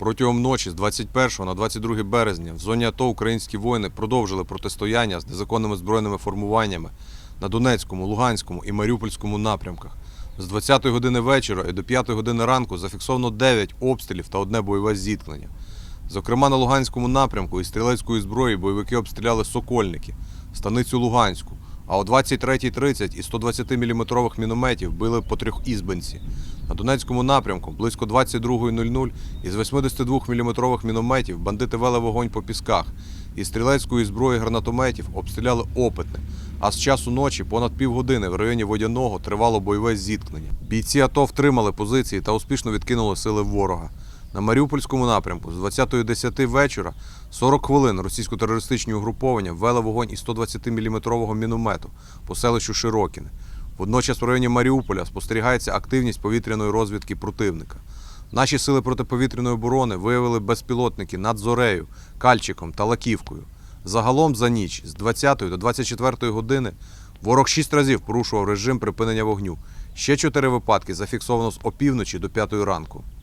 Протягом ночі з 21 на 22 березня в зоні АТО українські воїни продовжили протистояння з незаконними збройними формуваннями на Донецькому, Луганському і Маріупольському напрямках. З 20 години вечора і до 5 години ранку зафіксовано 9 обстрілів та одне бойове зіткнення. Зокрема, на Луганському напрямку із стрілецької зброї бойовики обстріляли Сокольники, станицю Луганську, а о 23.30 із 120 мм мінометів били по трьохізбенці. На Донецькому напрямку близько 22.00 із 82 мм мінометів бандити вели вогонь по пісках. Із стрілецької зброї гранатометів обстріляли опитне. А з часу ночі понад півгодини в районі Водяного тривало бойове зіткнення. Бійці АТО втримали позиції та успішно відкинули сили ворога. На Маріупольському напрямку з 20.10 вечора 40 хвилин російсько-терористичні угруповання ввели вогонь із 120 мм міномету по селищу Широкіне. Водночас в районі Маріуполя спостерігається активність повітряної розвідки противника. Наші сили протиповітряної оборони виявили безпілотники над Зорею, Кальчиком та Лаківкою. Загалом за ніч з 20 до 24 години ворог шість разів порушував режим припинення вогню. Ще чотири випадки зафіксовано з опівночі до 5 ранку.